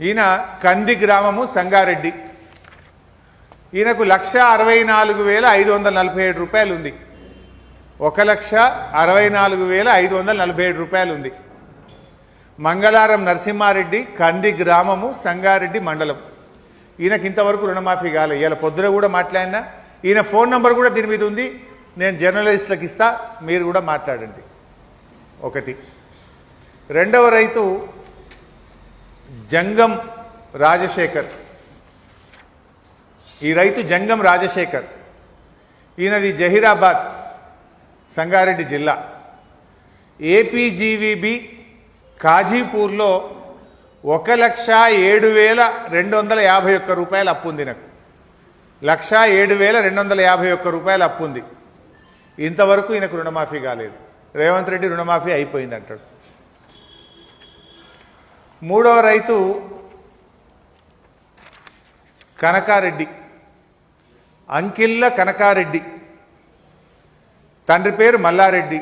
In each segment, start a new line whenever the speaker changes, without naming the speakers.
ఈయన కంది గ్రామము సంగారెడ్డి. ఈయనకు లక్ష అరవై నాలుగు వేల ఐదు వందల నలభై ఏడు రూపాయలు ఉంది. ఒక లక్ష అరవై నాలుగు వేల ఐదు వందల నలభై ఏడు రూపాయలు ఉంది. మంగళారం నరసింహారెడ్డి కంది గ్రామము సంగారెడ్డి మండలం. ఈయనకి ఇంతవరకు రుణమాఫీ కాలే. ఇవాళ పొద్దున కూడా మాట్లాడినా ఈయన ఫోన్ నంబర్ కూడా దీని మీద ఉంది. నేను జర్నలిస్టులకు ఇస్తా మీరు కూడా మాట్లాడండి. ఒకటి. రెండవ రైతు జంగం రాజశేఖర్. ఈ రైతు జంగం రాజశేఖర్. ఈయనది జహీరాబాద్ సంగారెడ్డి జిల్లా. ఏపీజీవీబీ కాజీపూర్లో ఒక లక్ష ఏడు వేల రెండు వందల యాభై ఒక్క రూపాయలు అప్పు ఉంది నాకు. లక్ష ఏడు వేల రెండు వందల యాభై ఒక్క రూపాయలు అప్పు ఉంది. ఇంతవరకు ఈయనకు రుణమాఫీ కాలేదు. రేవంత్ రెడ్డి రుణమాఫీ అయిపోయింది అంటాడు మూడవ రైతు కనకారెడ్డి. అంకిల్ల కనకారెడ్డి. తండ్రి పేరు మల్లారెడ్డి.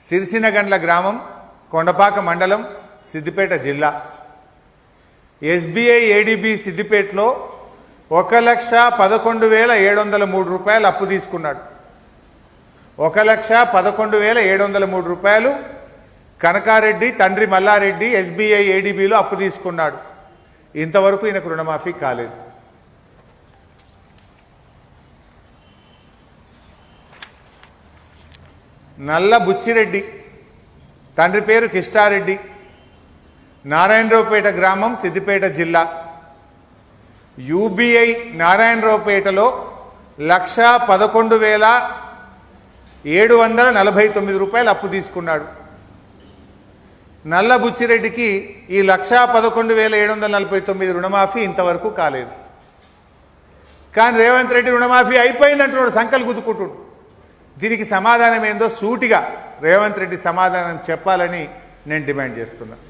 సిరిసినగండ్ల గ్రామం కొండపాక మండలం సిద్దిపేట జిల్లా. ఎస్బీఐ ఏడిబి సిద్దిపేటలో ఒక లక్ష పదకొండు వేల ఏడు వందల మూడు రూపాయలు అప్పు తీసుకున్నాడు. ఒక లక్ష పదకొండు వేల ఏడు వందల మూడు రూపాయలు కనకారెడ్డి తండ్రి మల్లారెడ్డి ఎస్బీఐ ఏడీబీలో అప్పు తీసుకున్నాడు. ఇంతవరకు ఈయనకు రుణమాఫీ కాలేదు. నల్ల బుచ్చిరెడ్డి తండ్రి పేరు కిష్టారెడ్డి నారాయణరావుపేట గ్రామం సిద్దిపేట జిల్లా. యూబీఐ నారాయణరావుపేటలో లక్ష పదకొండు వేల ఏడు వందల నలభై తొమ్మిది రూపాయలు అప్పు తీసుకున్నాడు. నల్ల బుచ్చిరెడ్డికి ఈ లక్షా పదకొండు వేల ఏడు వందల నలభై తొమ్మిది రుణమాఫీ ఇంతవరకు కాలేదు. కానీ రేవంత్ రెడ్డి రుణమాఫీ అయిపోయింది అంటున్నాడు సంకలు గుద్దుకుంటుడు. దీనికి సమాధానం ఏందో సూటిగా రేవంత్ రెడ్డి సమాధానం చెప్పాలని నేను డిమాండ్ చేస్తున్నాను